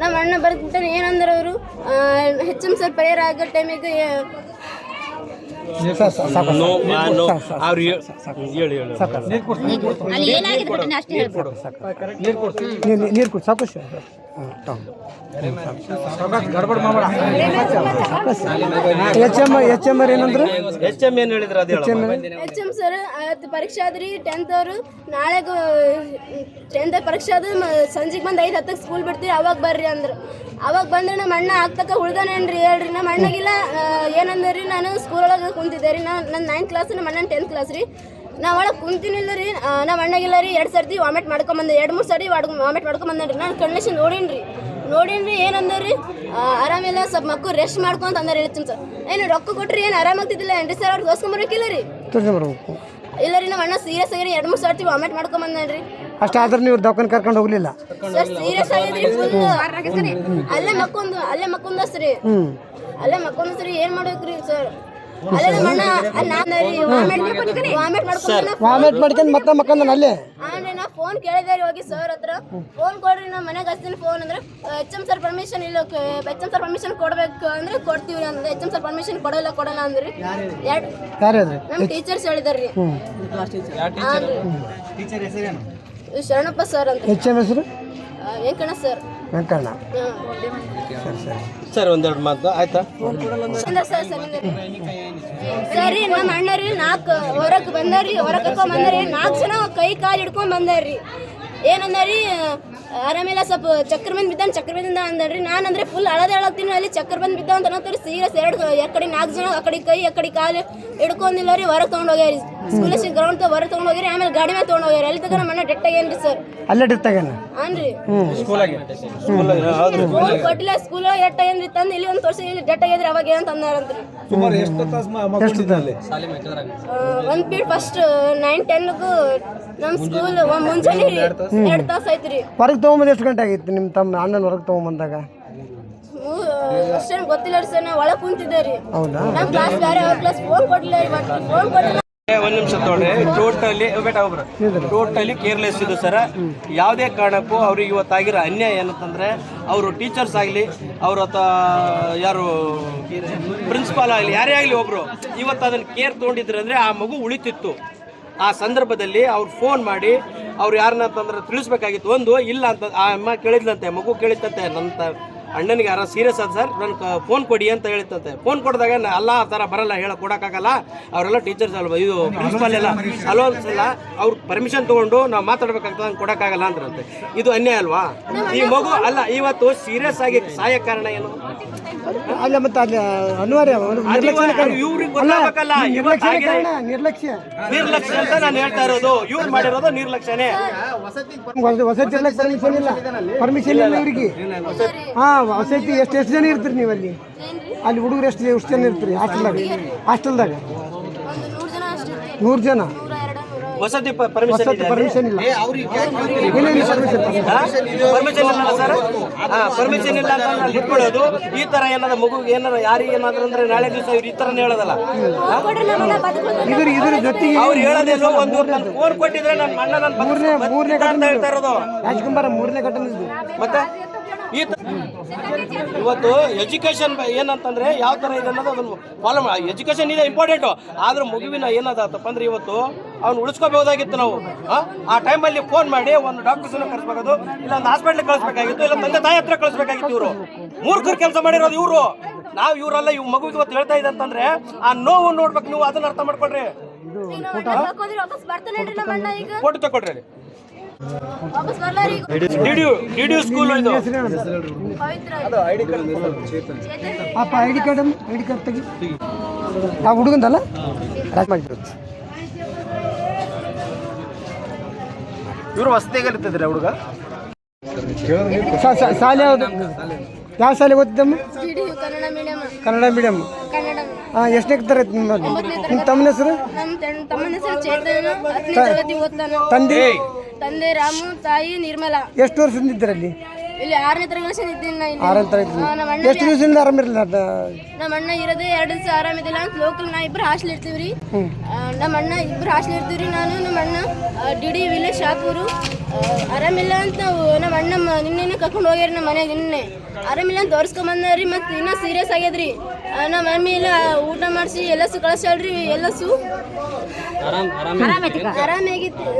ನಮ್ಮ ಅಣ್ಣ ಬರ್ತಿರ್ತಾನೆ ಏನಂದ್ರೆ ಅವರು ಹೆಚ್ಚಿನ ಸರ್ ಪ್ರೇಯರ್ ಆಗೋ ಟೈಮಿಗೆ ನೋ ನೋ ಅವ್ರು ಹೇಳಿ ಹೇಳಿ ಅಲ್ಲಿ ಏನಾಗಿದೆ ಅಷ್ಟೇ ಹೇಳ್ಬೋದು ನೀರು ಕುಡಿ ಸಾಕು. ಎಚ್ ಎಂ ಅದು ಸರ್ ಅವತ್ತು ಪರೀಕ್ಷೆ ಆದ್ರಿ ಟೆಂತ್ ಅವರು. ನಾಳೆ ಟೆಂತ್ ಪರೀಕ್ಷೆ ಅದು ಸಂಜೆಗೆ ಬಂದು ಐದು ಹತ್ತಕ್ಕೆ ಸ್ಕೂಲ್ ಬಿಡ್ತೀವಿ, ಅವಾಗ ಬರ್ರಿ ಅಂದ್ರು. ಅವಾಗ ಬಂದ್ರೆ ನಮ್ಮ ಅಣ್ಣ ಆಗ್ತಕ್ಕ ಉಳ್ದಾನೇನ್ರಿ ಹೇಳ್ರಿ ನಮ್ಮ ಅಣ್ಣಗಿಲ್ಲ ಏನಂದ್ರಿ, ನಾನು ಸ್ಕೂಲ್ ಒಳಗೆ ಕುಂತಿದ್ದೆ ರೀ. ನಾನು ನನ್ನ ನೈನ್ತ್ ಕ್ಲಾಸ್ ನಮ್ಮ ಅಣ್ಣನ ಟೆಂತ್ ಕ್ಲಾಸ್ ರೀ. ನಾ ಒಳಗೆ ಕುಂತಿನಿಲ್ಲ ರೀ. ನಮ್ಮ ಅಣ್ಣಗಿಲ್ಲ ರೀ. ಎರಡು ಸರ್ತಿ ವಾಮಿಟ್ ಮಾಡ್ಕೊಂಬಂದೆ ಎರಡು ಮೂರು ಸರಿ ವಾಮಿಟ್ ಮಾಡ್ಕೊಂಬಂದೆ ರೀ. ನಾನು ಕಣ್ಣಿಸಿ ನೋಡೀನಿ ನೋಡೀನಿ ಏನಂದ್ರಿ ಆರಾಮಿಲ್ಲ ಸ್ವಲ್ಪ ಮಕ್ಕಳು ರೆಸ್ಟ್ ಮಾಡ್ಕೊಂತ ಅಂದ್ರೆ ಹೇಳ್ತೀನಿ ಸರ್ ಏನು ರೊಕ್ಕ ಕೊಟ್ರಿ ಏನು ಆರಾಮಾಗ್ತಿದ್ದಿಲ್ಲ ಏನ್ರಿ ಸರ್? ಅವ್ರು ತೋರ್ಸ್ಕೊಂಬರಕ್ಕಿಲ್ಲ ರೀ. ಬರಬೇಕು. ಇಲ್ಲ ರೀ ನಮ್ಮ ಅಣ್ಣ ಸೀರಿಯಸ್ ಆಗಿರಿ. ಎರಡು ಮೂರು ಸರ್ತಿ ವಾಮಿಟ್ ಮಾಡ್ಕೊಂಬಂದ್ರಿ ಅಷ್ಟಾದ್ರೆ ನೀವು ದವಾಖಾನೆ ಕರ್ಕೊಂಡು ಹೋಗ್ಲಿಲ್ಲ? ಸರ್ ಸೀರಿಯಸ್ ಆಗಿದ್ರಿ ಫುಲ್ ಅಲ್ಲೇ ಮಕ್ಕೊಂದು ಅಲ್ಲೇ ಮಕ್ಕೊಂದಸ್ರಿ ಅಲ್ಲೇ ಮಕ್ಕೊಂದಸ್ರಿ ಏನ್ ಮಾಡ್ಬೇಕ್ರಿ ಸರ್? ಅಲ್ಲೇ ನಮ್ಮ ಅಣ್ಣ ನಾನು ರೀ ವಾಮಿಟ್ ಮಾಡ್ಕೊಂಡ ವಾಮಿಟ್ ಮಾಡ್ಕೊಂಡು ಮತ್ತೆ ಮಕ್ಕಂದ ಅಲ್ಲೇ ಫೋನ್ ಕೇಳಿದೆ ರೀ ಹೋಗಿ ಸರ್ ಹತ್ರ. ಫೋನ್ ಕೊಡ್ರಿ ನಮ್ಮ ಮನೆಗೆ ಹಚ್ತೀನಿ ಫೋನ್ ಅಂದ್ರೆ. ಎಚ್ ಎಂ ಸರ್ ಪರ್ಮಿಷನ್ ಇಲ್ಲ ಎಚ್ ಎಂ ಸರ್ ಪರ್ಮಿಷನ್ ಕೊಡ್ಬೇಕು ಅಂದ್ರೆ ಕೊಡ್ತೀವಿ ಅಂದ್ರೆ. ಎಚ್ ಎಂ ಸರ್ ಪರ್ಮಿಷನ್ ಕೊಡಲ್ಲ ಕೊಡಲ್ಲ ಅಂದ್ರಿ. ನಮ್ಮ ಟೀಚರ್ಸ್ ಹೇಳಿದಾರ್ರಿ ಶರಣಪ್ಪ ಸರ್ ಅಂತ. ಎಚ್ ಕಣ ಸರ್ ವೆಂಕಣ್ಣ ಸರ್ ಸರಿ ಸರ್ ಒಂದೆರಡು ಮಾತು ಆಯ್ತಾ? ಸರ್ ನಮ್ಮ ಅಣ್ಣರಿ ನಾಲ್ಕು ಹೊರಗೆ ಬಂದಾರಿ ಹೊರಗೆ ಕರ್ಕೊಂಡ್ ಬಂದಾರಿ ನಾಲ್ಕು ಜನ ಕೈ ಕಾಲು ಹಿಡ್ಕೊಂಡು ಬಂದಾರಿ ಏನಂದಾರಿ ಆರಾಮಿಲ್ಲ ಸ್ವಲ್ಪ ಚಕ್ರ ಬಂದು ಬಿದ್ದ ಚಕ್ರ ಬಂದಿಂದ ಅಂದ್ರಿ ನಾನು ಅಂದ್ರೆ ಫುಲ್ ಅಳದೆ ಅಳಗ್ತೀನಿ ಅಲ್ಲಿ ಚಕ್ರ ಬಂದು ಬಿದ್ದ ಅಂತ ಅನ್ನತ್ತಾರೆ ಸೀರಿಯಸ್ ಎರಡು ಕಡೆ ನಾಲ್ಕು ಜನ ಆ ಕಡೆ ಕೈ ಆ ಕಡೆ ಕಾಲು ಹಿಡ್ಕೊಂಡಿಲ್ಲ ರೀ ಹೊರಗೆ ತೊಗೊಂಡು ಹೋಗ್ಯಾರಿ. ಸ್ಕೂಲ್ ಗ್ರೌಂಡ್ ಹೊರಗೆ ತೊಗೊಂಡು ಹೋಗ್ಯಾರಿ ಆಮೇಲೆ ಗಾಡಿ ಮೇಲೆ ತೊಗೊಂಡು ಹೋಗ್ಯಾರಿ. ಅಲ್ಲಿ ತಗ ನಮ್ಮ ಅಣ್ಣ ಡೆಟ್ ಆಗ್ಯಾನ್ರಿ ಸರ್ ಅಲ್ಲೇ ಡಿತ್ತಾಗೇನ ಅನ್ರಿ ಸ್ಕೂಲ್ ಕೊಟ್ಟಿಲ್ಲ ಸ್ಕೂಲ್ ಎಟ್ಟ ಏನ್ರಿ ತಂದು? ಇಲ್ಲಿ ಒಂದು ವರ್ಷ ಇಲ್ಲಿ ಡೆಟ್ ಆಗ್ಯಾದ್ರಿ ಅವಾಗ ಏನಂತ ಅಂದಾರಂತ್ರಿ ಎಷ್ಟು ತಾಸು ಒಂದು ಪೀಡ್ ಫಸ್ಟ್ ನೈನ್ ಟೆನ್ಗೂ ನಮ್ ಸ್ಕೂಲ್ ಮುಂಜಾನೆ ರೀ ತಾಸು ತಾಸ ರೀ. ಹೊರಗೆ ತೊಗೊಂಬಂದು ಎಷ್ಟು ಗಂಟೆ ಆಗಿತ್ತು ನಿಮ್ಮ ತಮ್ಮ ಅಣ್ಣನ ಹೊರಗೆ ತೊಗೊಂಬಂದಾಗ? ಅಷ್ಟೇನು ಗೊತ್ತಿಲ್ಲ ರೀ ಸರ್ ನಾವು ಒಳಗೆ ಕುಂತಿದ್ದೆ ರೀ. ಹೌದಾ? ನಮ್ ಕ್ಲಾಸ್ ಬೇರೆ ಅವ್ರ ಕ್ಲಾಸ್ ಫೋನ್ ಕೊಡಲಿಲ್ಲ ರೀ ಫೋನ್ ಕೊಡಲಿಲ್ಲ. ಒಂದ್ ನಿಮಿಷ ತೊಗೊಳ್ರಿ ಟೋಟಲಿ ಬೇಟ ಒಬ್ರು ಟೋಟಲಿ ಕೇರ್ಲೆಸ್ ಇದು ಸರ್. ಯಾವುದೇ ಕಾರಣಕ್ಕೂ ಅವ್ರಿಗೆ ಇವತ್ತಾಗಿರೋ ಅನ್ಯಾಯ ಏನಂತಂದ್ರೆ ಅವರು ಟೀಚರ್ಸ್ ಆಗಲಿ ಅವ್ರ ಯಾರು ಪ್ರಿನ್ಸಿಪಾಲ್ ಆಗಲಿ ಯಾರೇ ಆಗಲಿ ಒಬ್ರು ಇವತ್ತು ಅದನ್ನ ಕೇರ್ ತೊಗೊಂಡಿದ್ರು ಅಂದ್ರೆ ಆ ಮಗು ಉಳಿತಿತ್ತು. ಆ ಸಂದರ್ಭದಲ್ಲಿ ಅವ್ರು ಫೋನ್ ಮಾಡಿ, ಅವ್ರು ಯಾರನ್ನ ಅಂತಂದ್ರೆ ತಿಳಿಸ್ಬೇಕಾಗಿತ್ತು. ಒಂದು, ಇಲ್ಲ ಅಂತ, ಆ ಅಮ್ಮ ಕೇಳಿದ್ಲಂತೆ, ಮಗು ಕೇಳಿತ್ತಂತೆ ನನ್ನ ಅಣ್ಣನಿಗೆ ಯಾರೋ ಸೀರಿಯಸ್ ಅದ ಸರ್ ನನ್ಗೆ ಫೋನ್ ಕೊಡಿ ಅಂತ ಹೇಳಿತ್ತಂತೆ ಫೋನ್ ಕೊಡಿದಾಗ ಅಲ್ಲ ಆ ಥರ ಬರಲ್ಲ ಹೇಳಕ್ ಕೊಡೋಕ್ಕಾಗಲ್ಲ. ಅವರೆಲ್ಲ ಟೀಚರ್ಸ್ ಅಲ್ವಾ? ಇದು ಪ್ರಿನ್ಸಿಪಾಲ್ ಎಲ್ಲ ಅಲೋನ್ಸ್ ಅನ್ಸಲ್ಲ ಅವ್ರು ಪರ್ಮಿಷನ್ ತೊಗೊಂಡು ನಾವು ಮಾತಾಡ್ಬೇಕಾಗ್ತದೆ ನಂಗೆ ಕೊಡೋಕ್ಕಾಗಲ್ಲ ಅಂದ್ರಂತೆ. ಇದು ಅನ್ಯಾಯ ಅಲ್ವಾ? ಈ ಮಗು ಅಲ್ಲ ಇವತ್ತು ಸೀರಿಯಸ್ ಆಗಿ ಸಾಯ ಕಾರಣ ಏನು? ಅಲ್ಲ ಮತ್ತೆ ಅಲ್ಲಿ ಅನಿವಾರ್ಯ ನಿರ್ಲಕ್ಷ್ಯ. ನಿರ್ಲಕ್ಷ್ಯ ಅಂತ ನಾನು ಹೇಳ್ತಾ ಇರೋದು. ಇವ್ರು ಮಾಡಿರೋದು ನಿರ್ಲಕ್ಷ್ಯನೇ. ವಸತಿ ಇರ್ಲಿಕ್ಕೆ ಪರ್ಮಿಷನ್ ಇಲ್ಲ ಪರ್ಮಿಷನ್ ಇಲ್ಲ. ಇವರಿಗೆ. ಹಾ ವಸತಿ ಎಷ್ಟು ಎಷ್ಟು ಜನ ಇರ್ತೀರಿ ನೀವು ಅಲ್ಲಿ? ಅಲ್ಲಿ ಹುಡುಗರು ಎಷ್ಟು ಎಷ್ಟು ಜನ ಇರ್ತೀರಿ ಹಾಸ್ಟೆಲ್ದಾಗ? ಹಾಸ್ಟೆಲ್ದಾಗ? ಒಂದು ನೂರ್ ಜನ ವಸತಿ ಪರ್ಮಿಷನ್ ಪರ್ಮಿಷನ್ ಇಲ್ಲ. ಇಲ್ಲ ಪರ್ಮಿಷನ್ ಪರ್ಮಿಷನ್ ಇಲ್ಲ ಸರ್ ಪರ್ಮಿಷನ್ ಇಲ್ಲ ಅಂತ ನಾನು ಬಿಟ್ಕೊಳ್ಳೋದು. ಈ ತರ ಏನಾದ ಮಗು ಏನಾರ ಯಾರಿಗೆ ಏನಾದ್ರು ಅಂದ್ರೆ ನಾಳೆ ದಿವಸ ಇವ್ರು ಈ ತರನೇ ಹೇಳೋದಲ್ಲ. ಇದ್ರ ಇದ್ರ ಜೊತೆಗೆ ಅವ್ರು ಹೇಳೋದೇನು ಒಂದು ಫೋನ್ ಕೊಟ್ಟಿದ್ರೆ ನನ್ನ ಅಣ್ಣ ನನ್ನ ಮೂರನೇ ಮೂರನೇ ಅಂತ ಹೇಳ್ತಾ ಇರೋದು. ರಾಜ್ಕುಮಾರ ಮೂರನೇ ಘಟನೆ ಮತ್ತೆ? ಈ ಇವತ್ತು ಎಜುಕೇಶನ್ ಏನಂತಂದ್ರೆ ಯಾವ ತರ ಇದೆ ಅನ್ನೋದು ಅದನ್ನು ಫಾಲೋ ಮಾಡಿ ಎಜುಕೇಶನ್ ಇದೆ ಇಂಪಾರ್ಟೆಂಟು ಆದ್ರೆ ಮಗುವಿನ ಏನದಪ್ಪ ಅಂದ್ರೆ ಇವತ್ತು ಅವ್ನು ಉಳಿಸ್ಕೋಬಹುದಾಗಿತ್ತು ನಾವು ಆ? ಟೈಮಲ್ಲಿ ಫೋನ್ ಮಾಡಿ ಒಂದು ಡಾಕ್ಟರ್ಸ್ನ ಕಳಿಸ್ಬೇಕಾದ್ರು ಇಲ್ಲ ಒಂದು ಹಾಸ್ಪಿಟ್ಲಿಗೆ ಕಳಿಸ್ಬೇಕಾಗಿತ್ತು ಇಲ್ಲ ತಂದೆ ತಾಯಿ ಹತ್ರ ಕಳಿಸ್ಬೇಕಾಗಿತ್ತು ಇವರು ಮೂರ್ಖರು ಕೆಲಸ ಮಾಡಿರೋದು ಇವರು ನಾವು ಇವರೆಲ್ಲ ಇವ್ ಮಗುವಿಗೆ ಇವತ್ತು ಹೇಳ್ತಾ ಇದೆ ಅಂತಂದ್ರೆ ಆ ನೋವು ನೋಡ್ಬೇಕು ನೀವು ಅದನ್ನ ಅರ್ಥ ಮಾಡ್ಕೊಳ್ರಿ ಫೋಟೋ ತಗೊಳ್ರಿ ಸ್ಕೂಲ್ ಇದು? ಪವಿತ್ರ ಅಪ್ಪ ID card I D card ತೆಗಿ. ಆ ಹುಡುಗಂದಲ್ಲ? ರಾಜ್ ಮಾಡಿಬಿಡುತ್ತೆ ಇವರು ಹೊಸದಾಗಿ ಇರ್ತಿದ್ರೆ ಹುಡುಗ? ಶಾಲೆ ಯಾವುದು? ಯಾವ ಶಾಲೆ ಓದಿದ್ದಮ್ಮ ಡಿಡಿ ಕನ್ನಡ ಮೀಡಿಯಂ ಕನ್ನಡ ಮೀಡಿಯಮ್ ಕನ್ನಡ. ಹಾಂ ಎಷ್ಟನೇ ತರ ನಿಮ್ಮ ತಮ್ಮನ ಹೆಸರು? ತಂದೆ? ತಂದೆ ರಾಮು ತಾಯಿ ನಿರ್ಮಲಾ. ಎಷ್ಟು ವರ್ಷದಿಂದ ಇದ್ದೀರಲ್ಲಿ? ಇಲ್ಲಿ ಆರನೇ ತರಗತಿ ಇದ್ದೀನಿ ನಾ ಇಲ್ಲಿ. ಆರನೇ ತರಗತಿ ನಮ್ಮ ಅಣ್ಣ ಎಷ್ಟು ದಿವಸದಿಂದ ಆರಾಮಿರಲಿಲ್ಲ ನಮ್ಮ ಅಣ್ಣ ಇರೋದೇ ಎರಡು ದಿವಸ ಆರಾಮಿದ್ದಿಲ್ಲ ಅಂತ ಲೋಕಲ್ ನಾ ಇಬ್ರು ಹಾಸ್ಟೆಲ್ ಇರ್ತೀವಿ ರೀ. ನಮ್ಮ ಅಣ್ಣ ಇಬ್ರು ಹಾಸ್ಟೆಲ್ ರೀ. ನಾನು ನಮ್ಮ ಅಣ್ಣ ಡಿ ಡಿ ವಿಲೇಜ್ ಶಾಪೂರು. ಆರಾಮಿಲ್ಲ ಅಂತ ನಮ್ಮ ಅಣ್ಣ ಮ- ನಿನ್ನೆನೆ ಕರ್ಕೊಂಡು ಹೋಗ್ಯಾರ ನಮ್ಮ ಮನೆಗೆ ನಿನ್ನೆ. ಆರಾಮಿಲ್ಲ ಅಂತ ತೋರಿಸ್ಕೊಂಡ್ ಬಂದ್ರಿ ಮತ್ತು ಇನ್ನೂ ಸೀರಿಯಸ್ ಆಗ್ಯದ್ರಿ. ಆ, ನಮ್ಮ ಮಮ್ಮಿ ಎಲ್ಲ ಊಟ ಮಾಡಿಸಿ ಎಲ್ಲಸು ಕಳಿಸ್ಯಾಳ್ರಿ ಎಲ್ಲಸು ಆರಾಮಾಗಿತ್ತು